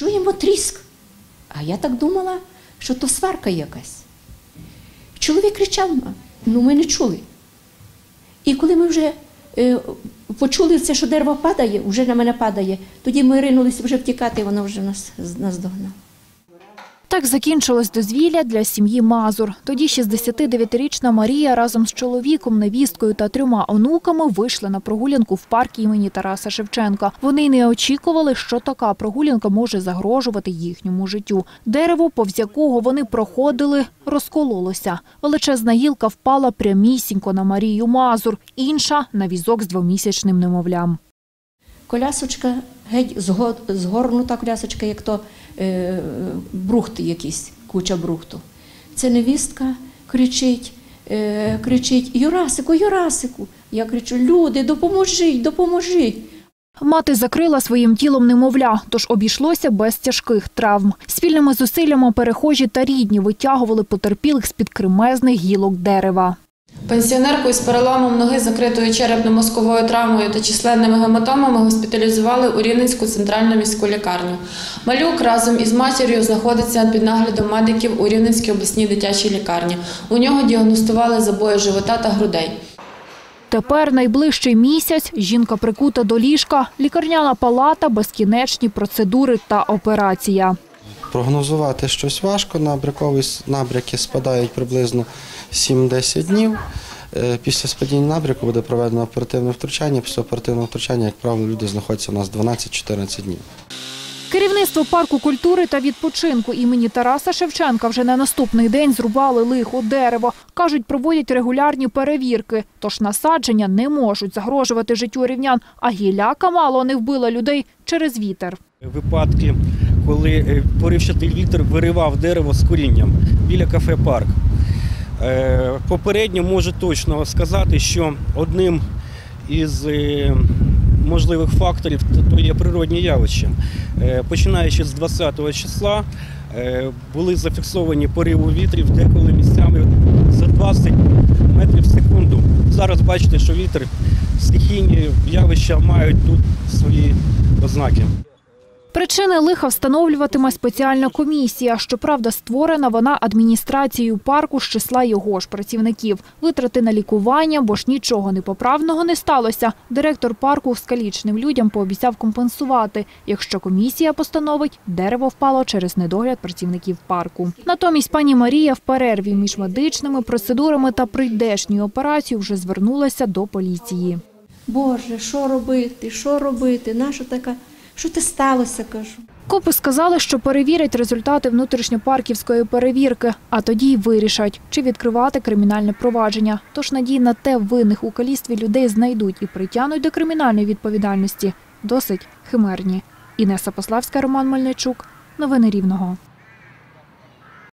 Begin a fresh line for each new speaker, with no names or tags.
Чуємо тріск. А я так думала, що то сварка якась. Чоловік кричав, ну ми не чули. І коли ми вже е, почули це, що дерево падає, вже на мене падає, тоді ми ринулися вже втікати, і воно вже нас, нас.
Так закінчилось дозвілля для сім'ї Мазур. Тоді 69-річна Марія разом з чоловіком, невісткою та трьома онуками вийшли на прогулянку в парк імені Тараса Шевченка. Вони не очікували, що така прогулянка може загрожувати їхньому життю. Дерево, повз якого вони проходили, розкололося. Величезна гілка впала прямісінько на Марію Мазур, інша – на візок з двомісячним немовлям.
Колясочка геть зго- згорнута колясочка, як то е, брухт якийсь, куча брухту. Це невістка кричить, е, кричить Юрасику, Юрасику. Я кричу: люди, допоможіть, допоможіть.
Мати закрила своїм тілом немовля, тож обійшлося без тяжких травм. Спільними зусиллями перехожі та рідні витягували потерпілих з-під кремезних гілок дерева.
Пенсіонерку із переламом ноги, закритою черепно-мозковою травмою та численними гематомами госпіталізували у Рівненську центральну міську лікарню. Малюк разом із матір'ю знаходиться під наглядом медиків у Рівненській обласній дитячій лікарні. У нього діагностували забої живота та грудей.
Тепер найближчий місяць жінка прикута до ліжка, лікарняна палата, безкінечні процедури та операція.
Прогнозувати щось важко. Набрякові набряки спадають приблизно 7-10 днів. Е, Після спадіння набряку буде проведено оперативне втручання. Після оперативного втручання, як правило, люди знаходяться у нас 12-14 днів.
Керівництво парку культури та відпочинку імені Тараса Шевченка вже на наступний день зрубали лихо дерево. Кажуть, проводять регулярні перевірки, тож насадження не можуть загрожувати життю рівнян, а гіляка мало не вбила людей через вітер.
випадки, коли е, поривчатий вітер виривав дерево з корінням біля кафе Парк. Е, Попередньо можу точно сказати, що одним із е, можливих факторів то- є природні явища. Починаючи з 20 числа були зафіксовані пориви вітрів деколи місцями за 20 метрів в секунду. Зараз бачите, що вітер, стихійні явища мають тут свої ознаки.
Причини лиха встановлюватиме спеціальна комісія. Щоправда, створена вона адміністрацією парку з числа його ж працівників. Витрати на лікування, бо ж нічого непоправного не сталося. Директор парку скалічним людям пообіцяв компенсувати, якщо комісія постановить, дерево впало через недогляд працівників парку. Натомість пані Марія в перерві між медичними процедурами та прийдешньою операцією вже звернулася до поліції.
Боже, що робити, що робити? Наша така, що ти сталося, кажу.
Копи сказали, що перевірять результати внутрішньопарківської перевірки, а тоді й вирішать, чи відкривати кримінальне провадження. Тож надій на те винних у калістві людей знайдуть і притягнуть до кримінальної відповідальності досить химерні. Інеса Пославська, Роман Мельничук. Новини Рівного.